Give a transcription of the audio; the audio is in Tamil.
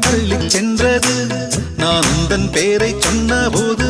தள்ளி சென்றது. நான் உந்தன் பேரை சொன்ன போது